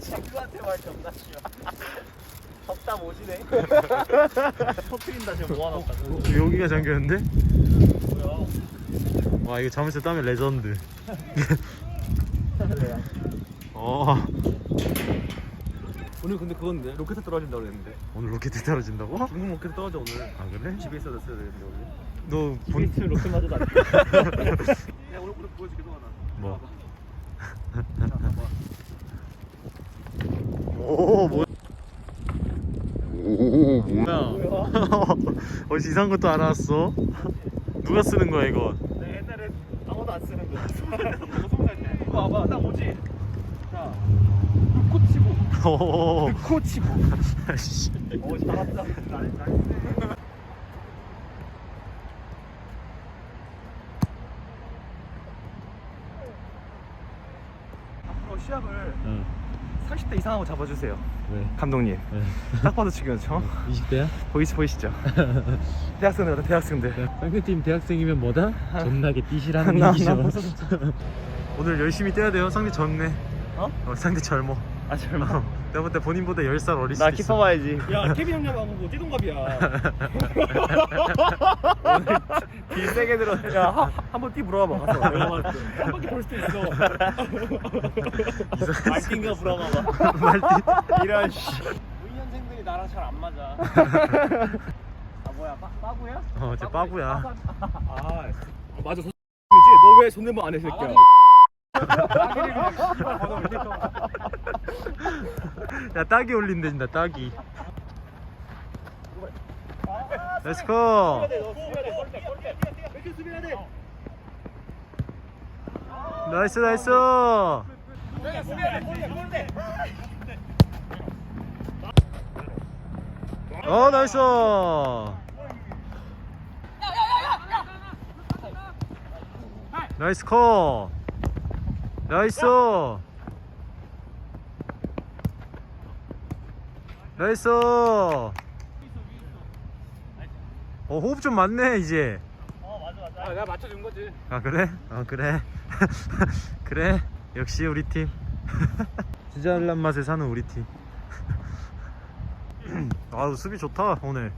친구한테 말 존나 싫어. 덥다 오지네. 터트린다 지금 모아놨다. 여기가 잠겼는데? 뭐야? 와 이거 자물쇠 따면 레전드 어 오늘 근데 그건데 로켓 떨어진다 그랬는데 오늘 로켓 떨어진다고? 중국 로켓 떨어져 오늘 아 그래? 집에 있어야 됐어야 되는데 오늘 너본 본... 로켓 맞아도 안 돼. 야 오늘 오늘 보여줄게 동아 나 뭐? 자 봐봐 오 뭐야 오 뭐야 어디서 이상한 것도 알아왔어? 누가 쓰는 거야 이거 내 옛날에 아무도 안 쓰는 거. 이거 와봐 딱 오지 자 코치고 오 코치고 씨. 어, 잘한다. 앞으로 시합을 응. 30대 이상하고 잡아주세요 왜? 감독님 왜? 딱 봐도 지금 저 20대야? 보이시 보이시죠 대학생들 같아 대학생들 상대팀 대학생이면 뭐다? 존나게 띠시라는 나- 얘기죠 나 벌써 오늘 열심히 뛰어야 돼요 상대 젊네 어? 어, 상대 젊어 아 젊어. 어, 내가 볼때 본인보다 10살 어릴 수도 나 있어 키퍼 봐야지. 야 케빈 형님하고 뭐 띠동갑이야 길 세게 들어. 야 한- 한번 띠 물어봐 가서 때한 바퀴 돌 수도 있어 말띵가. 말띠 이런 씨. 우리 년생들이 나랑 잘 안 맞아. 아 뭐야 빠, 빠구야? 어, 쟤 빠구야. 아 맞아 소 이지 너 왜 손대면 안해 새끼야 야 딱이 올린댄다 딱이. 렛츠고 나이스 나이스. 어 나이스. 나이스 컷 나이스. 나이스. 어 호흡 좀 맞네 이제. 어 맞아 맞아. 아, 내가 맞춰준 거지. 아 그래? 어 그래. 그래? 역시 우리 팀. 진짜 알란 맛에 사는 우리 팀. 아우 수비 좋다 오늘.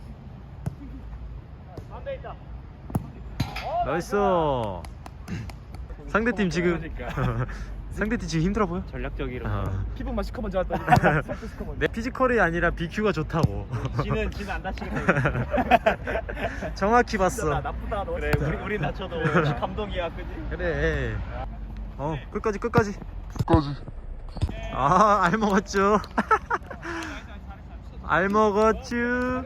있다. 나이스 상대팀 지금 상대팀 지금 힘들어 보여? 전략적이로. 어. 피부만 시커먼 줄 알았더니 시커먼 내 피지컬이 아니라 BQ가 좋다고 지는 지는 안 다치게. 정확히 나 봤어 나쁘다 너 그래 우리 우리 다쳐도 역시 감동이야 그지? 그래 어 끝까지 끝까지 끝까지 아 알 먹었죠 알 먹었쥬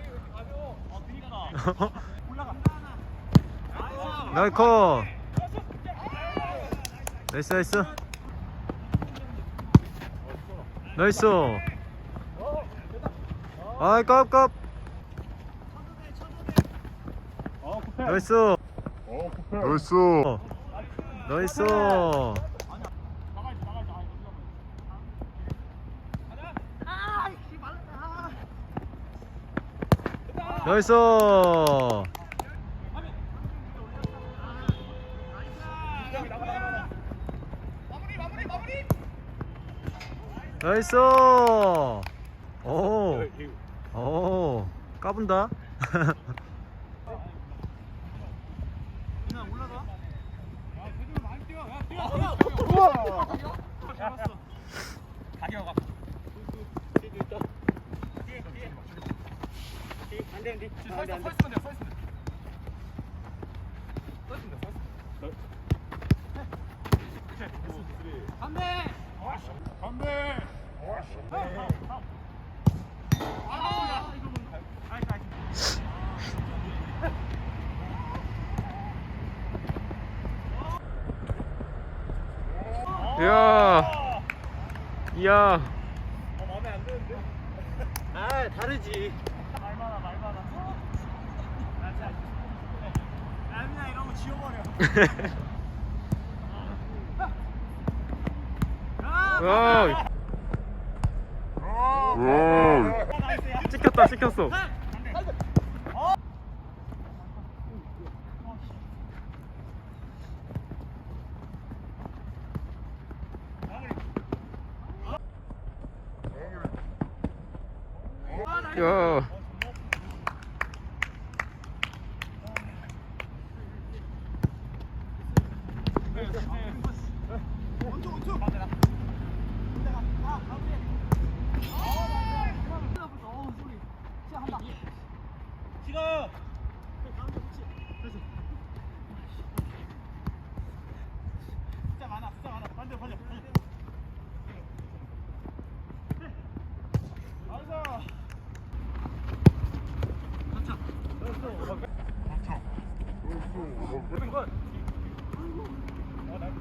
나이커 나이스 나이스. 나이스. 아이 깝깝. 나이스. 나이스. 나이스. 나이스. 나이스 오, 오, 까분다. 서 있으면 돼서 있으면 돼 서있으면 돼 야, 야, 어 마음에 안 드는데? 아 다르지. 말 많아 말 많아. 아니야 이런 거 지워버려. 와, 찍혔다, 찍혔어.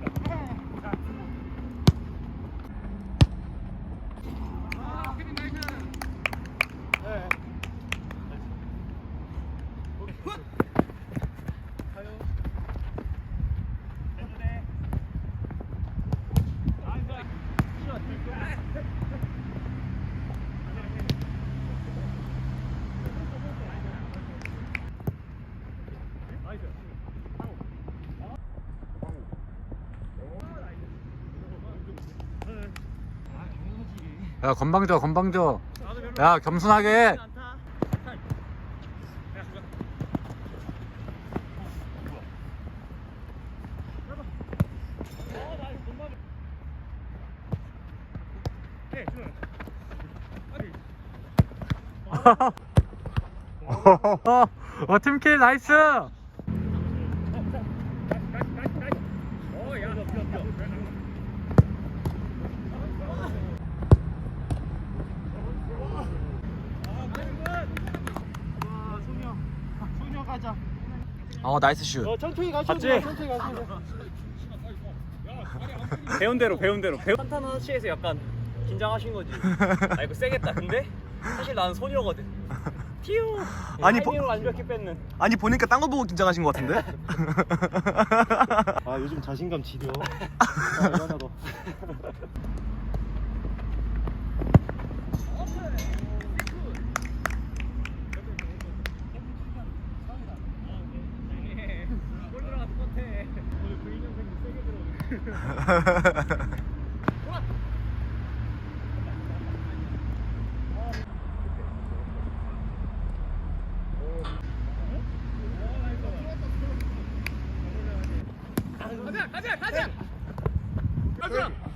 へえ。 야 건방져 건방져. 야 겸손하게. 어 팀킬 나이스. 소녀 소녀 가자 어 나이스 슛. 어 천천히 가시면 봤지? 돼요 천천히 가시면 돼요 배운 대로 배운 대로 배운 산타나 시에서 약간 긴장하신 거지. 아 이거 세겠다. 근데 사실 나는 소녀거든. 튀우. 아니, 보- 완벽히 뺏는. 아니 보니까 딴 거 보고 긴장하신 것 같은데? 아 요즘 자신감 지려 아 가자 가자 가자. 가자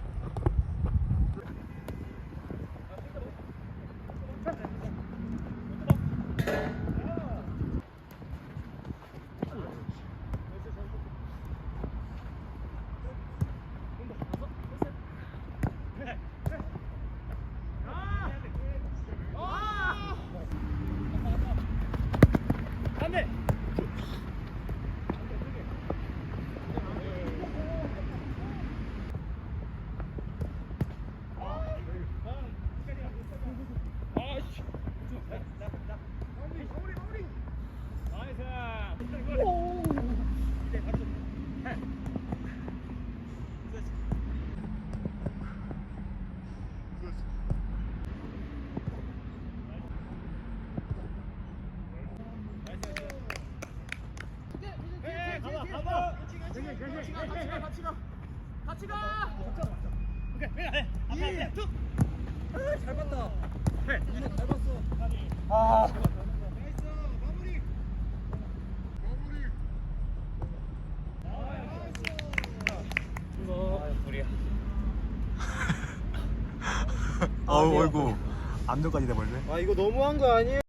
이러다가 어우 어이구 암전까지 돼버리네 아 이거 너무한 거 아니에요?